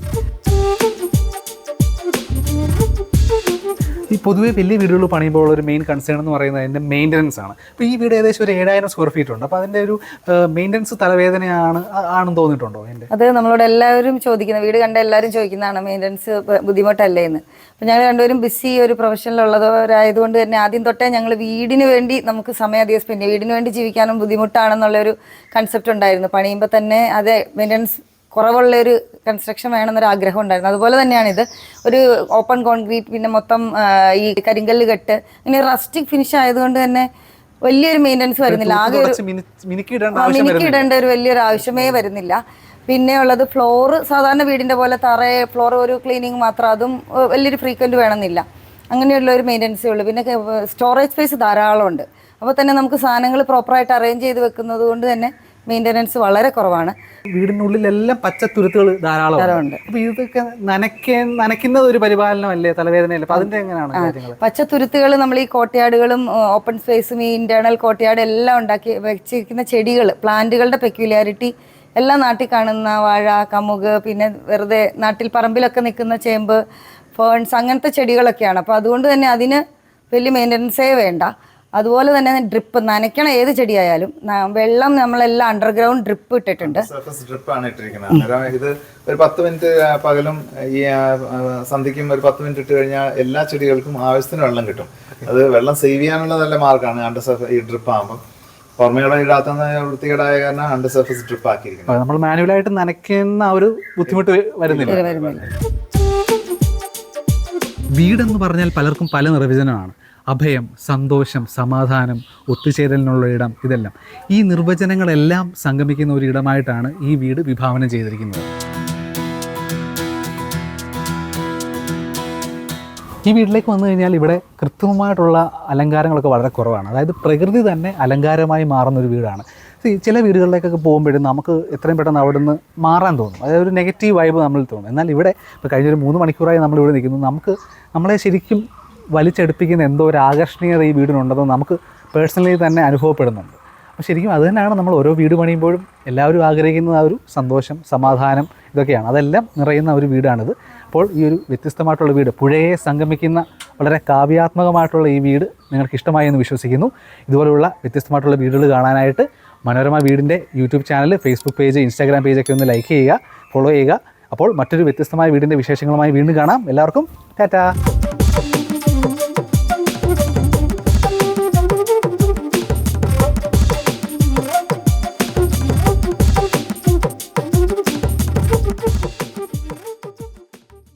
ഈ പൊതുവെ വലിയ വീടുകൾ പണിയുമ്പോൾ ഒരു മെയിൻ കൺസേൺ എന്ന് പറയുന്നത് അതിന്റെ മെയിന്റനൻസ് ആണ്. അപ്പോൾ ഈ വീട് ഏകദേശം ഒരു ഏഴായിരം സ്ക്വയർ ഫീറ്റ് ഉണ്ട്. അപ്പോൾ അതിന്റെ ഒരു മെയിന്റനൻസ് തലവേദനയാണ് ആണെന്ന് തോന്നിയിട്ടുണ്ടോ എന്റെ അത് നമ്മളോട് എല്ലാവരും ചോദിക്കുന്ന വീട് കണ്ട എല്ലാവരും ചോദിക്കുന്നതാണ് മെയിന്റനൻസ് ബുദ്ധിമുട്ടല്ലേ എന്ന്. അപ്പോൾ ഞങ്ങൾ രണ്ടുപേരും ബിസി ഒരു പ്രൊഫഷനിലുള്ളവരായതുകൊണ്ട് തന്നെ ആദ്യം തൊട്ടേ ഞങ്ങൾ വീടിന് വേണ്ടി നമുക്ക് സമയം അധികം സ്പെൻഡ് വീടിന് വേണ്ടി ജീവിക്കാനും ബുദ്ധിമുട്ടാണെന്നുള്ളൊരു കൺസെപ്റ്റ് ഉണ്ടായിരുന്നു. പണിയുമ്പോൾ തന്നെ അതെ മെയിന്റനൻസ് കുറവുള്ള ഒരു കൺസ്ട്രക്ഷൻ വേണമെന്നൊരു ആഗ്രഹം ഉണ്ടായിരുന്നു. അതുപോലെ തന്നെയാണ് ഇത് ഒരു ഓപ്പൺ കോൺക്രീറ്റ് പിന്നെ മൊത്തം ഈ കരിങ്കല്ല് കെട്ട് ഇങ്ങനെ റസ്റ്റിക് ഫിനിഷ് ആയതുകൊണ്ട് തന്നെ വലിയൊരു മെയിന്റനൻസ് വരുന്നില്ല. ആകെ ഒരു കുറച്ച് മിനി മിനുക്കിയിടേണ്ട ആ, ആവശ്യം മിനുക്കി ഇടേണ്ട ഒരു വലിയൊരു ആവശ്യമേ വരുന്നില്ല. പിന്നെ ഉള്ളത് ഫ്ലോർ സാധാരണ വീടിന്റെ പോലെ തറ ഫ്ലോർ ഒരു ക്ലീനിങ് മാത്രം അതും വലിയൊരു ഫ്രീക്വന്റ് വേണമെന്നില്ല. അങ്ങനെയുള്ള ഒരു മെയിന്റനൻസേ ഉള്ളൂ. പിന്നെ സ്റ്റോറേജ് സ്പേസ് ധാരാളമുണ്ട്. അപ്പോൾ തന്നെ നമുക്ക് സാധനങ്ങൾ പ്രോപ്പറായിട്ട് അറേഞ്ച് ചെയ്ത് വെക്കുന്നത് കൊണ്ട് തന്നെ മെയിന്റനൻസ് വളരെ കുറവാണ്. വീടിനുള്ളിലെല്ലാം പച്ചത്തുരുത്തുകൾ ധാരാളം. അപ്പൊ ഇതൊക്കെ നനയ്ക്ക നനയ്ക്കുന്നത് ഒരു പരിപാലനമല്ലേ തലവേദനയല്ലേ അപ്പൊ അതിന്റെ എങ്ങനെയാണ് പച്ചത്തുരുത്തുകൾ നമ്മൾ ഈ കോട്ടയാടുകളും ഓപ്പൺ സ്പേസും ഈ ഇന്റേണൽ കോട്ടയാട് എല്ലാം ഉണ്ടാക്കി വെച്ചിരിക്കുന്ന ചെടികൾ പ്ലാന്റുകളുടെ പെക്യുലാരിറ്റി എല്ലാ നാട്ടിൽ കാണുന്ന വാഴ കമുക് പിന്നെ വെറുതെ നാട്ടിൽ പറമ്പിലൊക്കെ നിൽക്കുന്ന ചേമ്പ് ഫേൺസ് അങ്ങനത്തെ ചെടികളൊക്കെയാണ്. അപ്പോൾ അതുകൊണ്ട് തന്നെ അതിന് വലിയ മെയിന്റനൻസേ വേണ്ട. അതുപോലെ തന്നെ ഡ്രിപ്പ് നനയ്ക്കണ ഏത് ചെടിയായാലും വെള്ളം നമ്മളെല്ലാം അണ്ടർഗ്രൗണ്ട് ഡ്രിപ്പ് ഇട്ടിട്ടുണ്ട്. സർഫസ് ഡ്രിപ്പ് ആണ് ഇട്ടിരിക്കുന്നത്. അന്നേരം ഇത് ഒരു പത്ത് മിനിറ്റ് പകലും ഈ സന്ധ്യയ്ക്കും ഒരു പത്ത് മിനിറ്റ് ഇട്ട് കഴിഞ്ഞാൽ എല്ലാ ചെടികൾക്കും ആവശ്യത്തിന് വെള്ളം കിട്ടും. അത് വെള്ളം സേവ് ചെയ്യാനുള്ള നല്ല മാർഗമാണ് അണ്ടർ സർഫസ് ഈ ഡ്രിപ്പ് ആകുമ്പോൾ പുറമേളം ഇടാത്ത വൃത്തികേടായ കാരണം അണ്ടർ സർഫസ് ഡ്രിപ്പ് ആക്കിയിരിക്കുന്നത് നമ്മൾ മാനുവലായിട്ട് നനയ്ക്കുന്ന ആ ഒരു ബുദ്ധിമുട്ട് വരുന്നില്ല. വരുന്നില്ല. വീടെന്ന് പറഞ്ഞാൽ പലർക്കും പല നിർവചനമാണ്. അഭയം സന്തോഷം സമാധാനം ഒത്തുചേരലിനുള്ള ഇടം ഇതെല്ലാം. ഈ നിർവചനങ്ങളെല്ലാം സംഗമിക്കുന്ന ഒരു ഇടമായിട്ടാണ് ഈ വീട് വിഭാവനം ചെയ്തിരിക്കുന്നത്. ഈ വീട്ടിലേക്ക് വന്നു കഴിഞ്ഞാൽ ഇവിടെ കൃത്രിമമായിട്ടുള്ള അലങ്കാരങ്ങളൊക്കെ വളരെ കുറവാണ്. അതായത് പ്രകൃതി തന്നെ അലങ്കാരമായി മാറുന്ന ഒരു വീടാണ് ചില വീടുകളിലേക്കൊക്കെ പോകുമ്പോഴും നമുക്ക് എത്രയും പെട്ടെന്ന് അവിടെ നിന്ന് മാറാൻ തോന്നും. അതായത് ഒരു നെഗറ്റീവ് വൈബ് നമ്മൾ തോന്നും. എന്നാൽ ഇവിടെ ഇപ്പോൾ കഴിഞ്ഞൊരു മൂന്ന് മണിക്കൂറായി നമ്മൾ ഇവിടെ നിൽക്കുന്നു. നമുക്ക് നമ്മളെ ശരിക്കും വലിച്ചെടുപ്പിക്കുന്ന എന്തോ ഒരു ആകർഷണീയത ഈ വീടിനുണ്ടെന്ന് നമുക്ക് പേഴ്സണലി തന്നെ അനുഭവപ്പെടുന്നുണ്ട്. അപ്പോൾ ശരിക്കും അത് തന്നെയാണ് നമ്മൾ ഓരോ വീട് പണിയുമ്പോഴും എല്ലാവരും ആഗ്രഹിക്കുന്ന ആ ഒരു സന്തോഷം സമാധാനം ഇതൊക്കെയാണ്. അതെല്ലാം നിറയുന്ന ഒരു വീടാണിത്. അപ്പോൾ ഈ ഒരു വ്യത്യസ്തമായിട്ടുള്ള വീട് പുഴയെ സംഗമിക്കുന്ന വളരെ കാവ്യാത്മകമായിട്ടുള്ള ഈ വീട് നിങ്ങൾക്ക് ഇഷ്ടമായി എന്ന് വിശ്വസിക്കുന്നു. ഇതുപോലുള്ള വ്യത്യസ്തമായിട്ടുള്ള വീടുകൾ കാണാനായിട്ട് മനോരമ വീടിന്റെ YouTube channel Facebook page Instagram പേജൊക്കെ ഒന്ന് ലൈക്ക് ചെയ്യുക ഫോളോ ചെയ്യുക. അപ്പോൾ മറ്റൊരു വ്യത്യസ്തമായ വീടിന്റെ വിശേഷങ്ങളുമായി വീണ്ടും കാണാം. എല്ലാവർക്കും ടാറ്റാ!